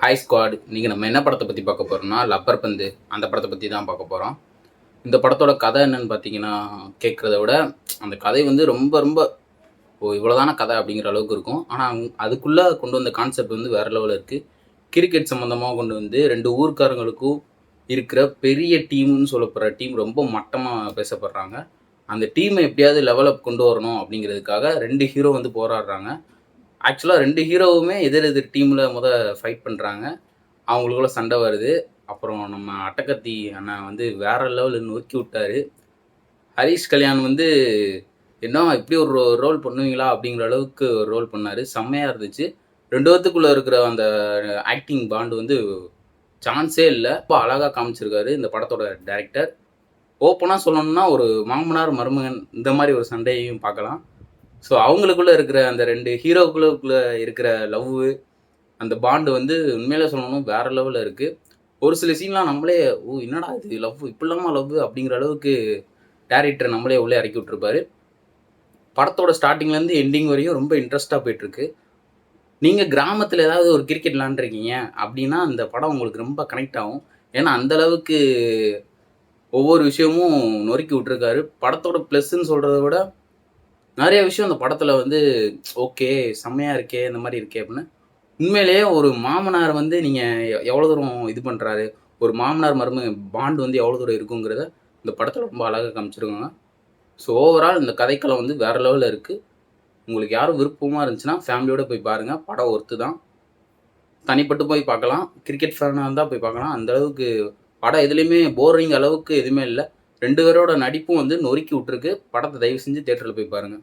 Hi squad இன்றைக்கி நம்ம என்ன படத்தை பற்றி பார்க்க போகிறோம்னா லப்பர் பந்து அந்த படத்தை பற்றி தான் பார்க்க போகிறோம் இந்த படத்தோட கதை என்னன்னு பார்த்தீங்கன்னா கேட்குறத விட அந்த கதை வந்து ரொம்ப ரொம்ப ஓ இவ்வளோதான கதை அப்படிங்கிற அளவுக்கு இருக்கும். ஆனால் அதுக்குள்ளே கொண்டு வந்த கான்செப்ட் வந்து வேறு லெவலில் இருக்குது கிரிக்கெட் சம்மந்தமாக கொண்டு வந்து ரெண்டு ஊர்க்காரங்களுக்கும் இருக்கிற பெரிய டீம்னு சொல்லப்படுற டீம் ரொம்ப மட்டமாக பேசப்படுறாங்க. அந்த டீமை எப்படியாவது லெவலப் கொண்டு வரணும் அப்படிங்கிறதுக்காக ரெண்டு ஹீரோ வந்து போராடுறாங்க. ஆக்சுவலாக ரெண்டு ஹீரோவுமே எதிர் எதிர் டீமில் முத ஃபைட் பண்ணுறாங்க அவங்களுக்குள்ள சண்டை வருது. அப்புறம் நம்ம அட்டக்கத்தி அண்ணன் வந்து வேற லெவலில் நொறுக்கி விட்டார். ஹரிஷ் கல்யாண் வந்து என்ன இப்படி ஒரு ரோல் பண்ணுவீங்களா? அப்படிங்கிற அளவுக்கு ஒரு ரோல் பண்ணார். செம்மையாக இருந்துச்சு. ரெண்டு பேத்துக்குள்ளே இருக்கிற அந்த ஆக்டிங் பாண்டு வந்து சான்ஸே இல்லை. ரொம்ப அழகாக காமிச்சிருக்காரு இந்த படத்தோட டைரக்டர் ஓப்பனாக சொல்லணும்னா ஒரு மாமனார் மருமகன் இந்த மாதிரி ஒரு சண்டையையும் பார்க்கலாம். ஸோ அவங்களுக்குள்ள இருக்கிற அந்த ரெண்டு ஹீரோக்குள்ள இருக்கிற லவ் அந்த பாண்டு வந்து உண்மையில சொல்லணும் வேற லெவலில் இருக்குது ஒரு சில சீன்லாம் நம்மளே ஓ என்னடா இது லவ்? இப்படிலாமா லவ்? அப்படிங்கிற அளவுக்கு டேரக்டர் நம்மளே உள்ளே இறக்கி விட்டுருப்பாரு. படத்தோட ஸ்டார்டிங்லேருந்து எண்டிங் வரையும் ரொம்ப இன்ட்ரெஸ்ட்டாக போயிட்டுருக்கு. நீங்கள் கிராமத்தில் ஏதாவது ஒரு கிரிக்கெட் விளாண்டுருக்கீங்க அப்படின்னா அந்த படம் உங்களுக்கு ரொம்ப கனெக்ட் ஆகும். ஏன்னா அந்தளவுக்கு ஒவ்வொரு விஷயமும் நொறுக்கி விட்டுருக்காரு. படத்தோட ப்ளஸ்ன்னு சொல்கிறத விட நிறைய விஷயம் அந்த படத்தில் வந்து ஓகே செம்மையாக இருக்கே இந்த மாதிரி இருக்கே அப்படின்னு. உண்மையிலேயே ஒரு மாமனார் வந்து நீங்கள் எவ்வளோ தூரம் இது பண்ணுறாரு ஒரு மாமனார் மருமக பாண்ட் வந்து எவ்வளோ தூரம் இருக்குங்கிறத இந்த படத்தில் ரொம்ப அழகாக காமிச்சிருக்காங்க. ஸோ ஓவரால் இந்த கதைக்களம் வந்து வேறு லெவலில் இருக்குது உங்களுக்கு யாரும் விருப்பமாக இருந்துச்சுன்னா ஃபேமிலியோட போய் பாருங்கள் படம் ஒர்த்து தான் தனிப்பட்டு போய் பார்க்கலாம். கிரிக்கெட் ஃபேனாக இருந்தால் போய் பார்க்கலாம். அந்த அளவுக்கு படம் எதுலேயுமே போரிங் அளவுக்கு எதுவுமே இல்லை. ரெண்டு பேரோட நடிப்பும் வந்து நொறுக்கி விட்ருக்கு படத்தை தயவு செஞ்சு தேட்டரில் போய் பாருங்கள்